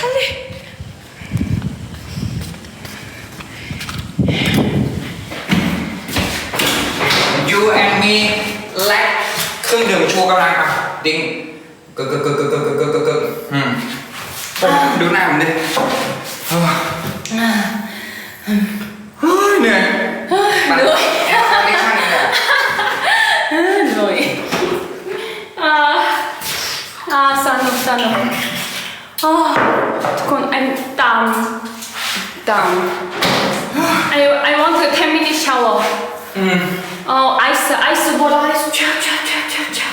찰리. You and me และเครื่องดื่มชูกำลังอ่ะดิ้งกึกกึกกึกกึกกึกกึกกึกกึกกึกอืมดูหน้าผมดิ Done. I, I want a 10 minute shower. Mm. Oh, ice, ice water, ice. Cha, cha, cha, cha, cha.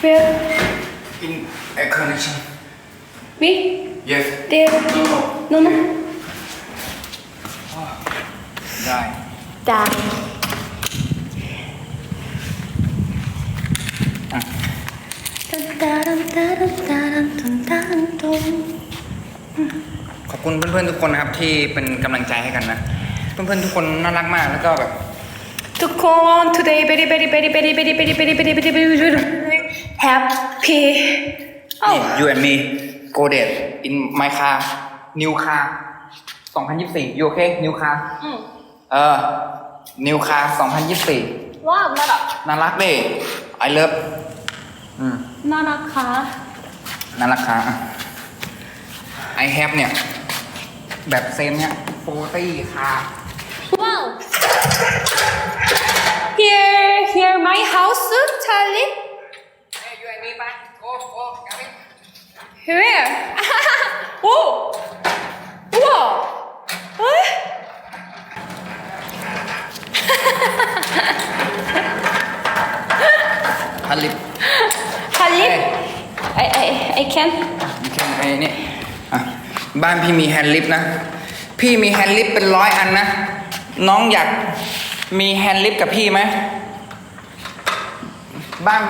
Where? In air condition. Me? Yes. There. No. No, no. Die. Die. Ah. Da da da da da. ตันตันตุงขอบคุณเพื่อนๆทุกคนนะครับที่เป็นกำลังใจให้กันนะ เพื่อนๆทุกคนน่ารักมากแล้วก็แบบ ทุกคน today very very very very very very very very very very very happy นี่ you and me go date in my car new car 2024 you okay new car อืมเออ new car 2024 ว้าวน่ารักน่ารักดิ I love อืม น่ารักค่ะ นั่นราคาไอแฮปเนี่ย แบบเซมเนี่ยโฟตี้ค่ะ Wow. Here, here, my house, Charlie. You and me, bye. Go, go, come in. Where? oh. Wow. What? ฮัลลิปฮัลลิป I, I, I can. มีแค่ไอ้นี่อะบ้านพี่มีแฮนด์ลิฟต์นะ พี่มีแฮนด์ลิฟต์เป็นร้อยอันนะ น้องอยากมีแฮนด์ลิฟต์กับพี่ไหมบ้าน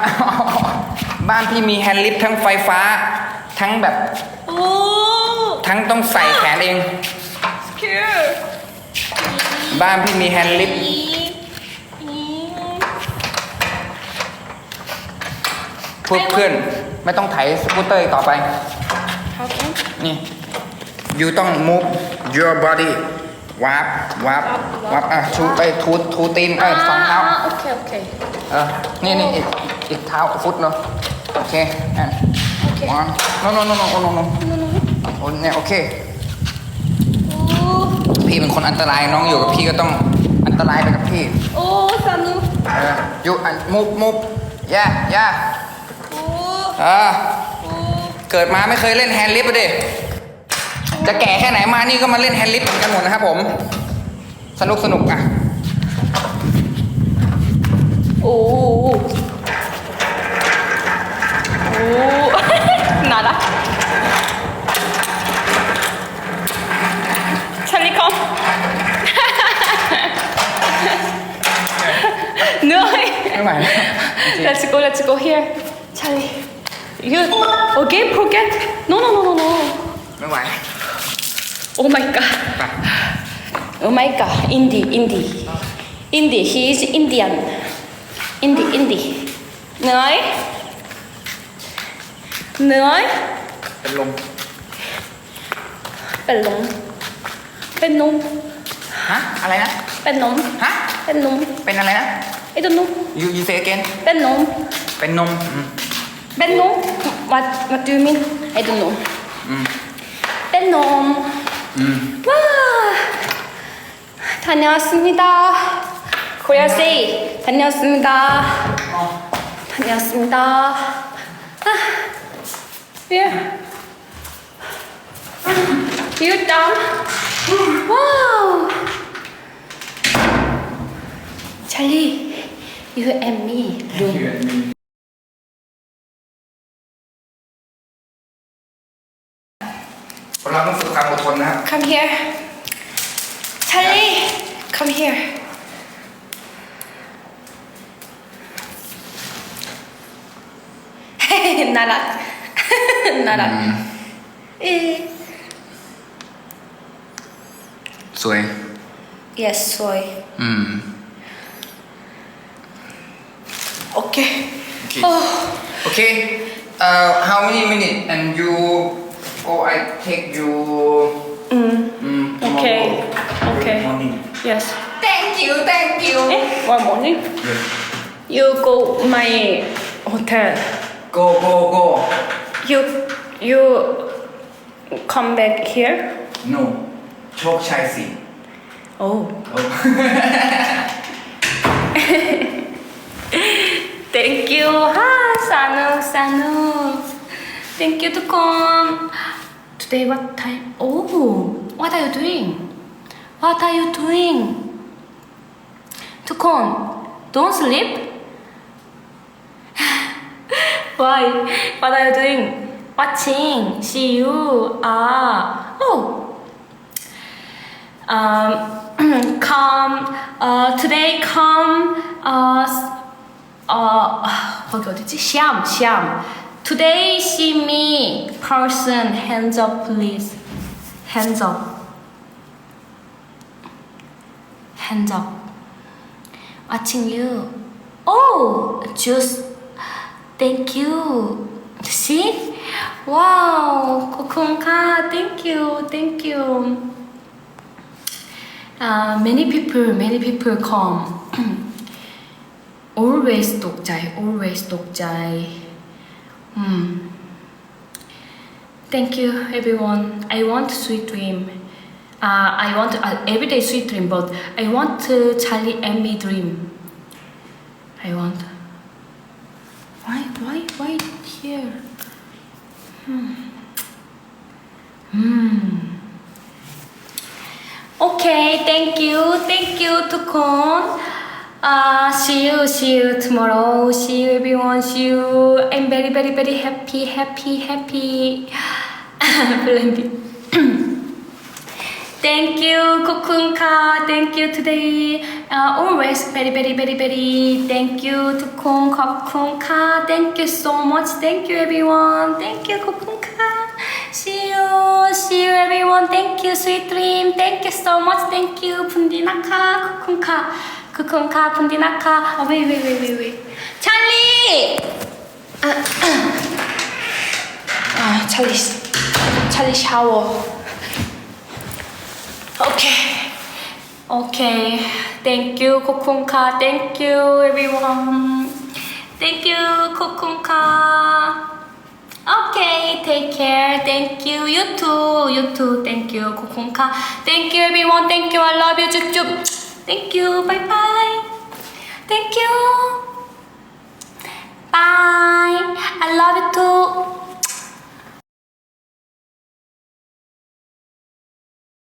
บ้านพี่มีแฮนด์ลิฟต์ทั้งไฟฟ้า ทั้งแบบ 오, ทั้งต้องใส่แขนเอง cute. บ้านพี่มีแฮนด์ลิฟต์ 이, เพิ่มขึ้น ไม่ต้องไถสกูตเตอร์อีกต่อไปโอเคนี่ you ต้อง move your body วับวับวับอะชูไปทูทูตีนเอ้สองเท้าโอเคโอเคเออ นี่นี่อีกอีกเท้าฟุตเนาะโอเคอะวันโนโนโนโนโนน No, no, no. โอ้เนี่ยโอเคพี่เป็นคนอันตรายน้องอยู่กับพี่ก็ต้องอันตรายไปกับพี่ oh, Sanu. เออ you มุบมุบย่แย่ อ่าเกิดมาไม่เคยเล่นแฮนด์ลิฟต์เลยจะแก่แค่ไหนมานี่ก็มาเล่นแฮนด์ลิฟต์เหมือนกันหมดนะครับผม สนุกสนุกอะโอ้โหน่ารัก โอเคโอเค no no no no no ไม่ไหว oh my god oh my god indie indie indie he is Indian indie indie เหนื่อยเหนื่อยเป็นลมเป็นลมเป็นนุ่มฮะอะไรนะ เป็นนมฮะ เป็นนมเป็นอะไรนะไอ้ตัวนุ่มยูยูเซเกนเป็นนมเป็นนม Bennom? What, what do you mean? I don't know. 음. Bennom. 음. 와! 다녀왔습니다. 코리아 세이 다녀왔습니다. 어. 다녀왔습니다. 아, 예. 비웃 땀. 와우. 찰리, you and me. You and me. Come here. Charlie, come here. Not up. Not อื up. Mm. Yes, soy. อืม Okay. Okay. Oh, Okay. Uh, how many minutes and you Oh, I take you mm. mm. Okay. Okay. Morning. Yes. Thank you, thank you. Eh, one morning. Yes. You go my hotel. Go, go, go. You you come back here. No. Chok Chai Si. Oh, Oh. thank you. Ha, Sanu, Sanu. Thank you to come. Today what time? Oh, what are you doing? What are you doing? To come. Don't sleep. Why? What are you doing? Watching. See you. Ah. Oh. Um, come. Uh, today come. Uh, 어 거기 어디지? 시암 시암. Today, see me, person, hands up, please. Hands up. Hands up. Watching you. Oh, just thank you. See? Wow, Kokonka, thank you, thank you. Uh, many people, many people come. always 독자이, always 독자이. Hmm. Thank you, everyone. I want sweet dream. Uh, I want uh, everyday sweet dream, but I want uh, Charlie and me dream. I want. Why? Why? Why here? Hmm. Hmm. Okay. Thank you. Thank you, to come. Uh, see you, see you tomorrow. See you, everyone. See you. I'm very, very, very happy, happy, happy. Thank you, Kokunka. Thank you today. Uh, always very, very, very, very. Thank you, to Tukun Kokunka. Thank you so much. Thank you, everyone. Thank you, Kokunka. See you, see you, everyone. Thank you, sweet dream. Thank you so much. Thank you, Pundinaka, 크쿤카 분디나카 어웨이웨이웨이웨이 찰리 아, 아 찰리 찰리 샤워 오케이 오케이 땡큐 코쿤카 땡큐 everyone 땡큐 코쿤카 Okay, take care. Thank you. You too. You too. Thank you. Kokunka. Thank you, everyone. Thank you. I love you. Chup chup. Thank you. Bye bye. Thank you. Bye. I love you too.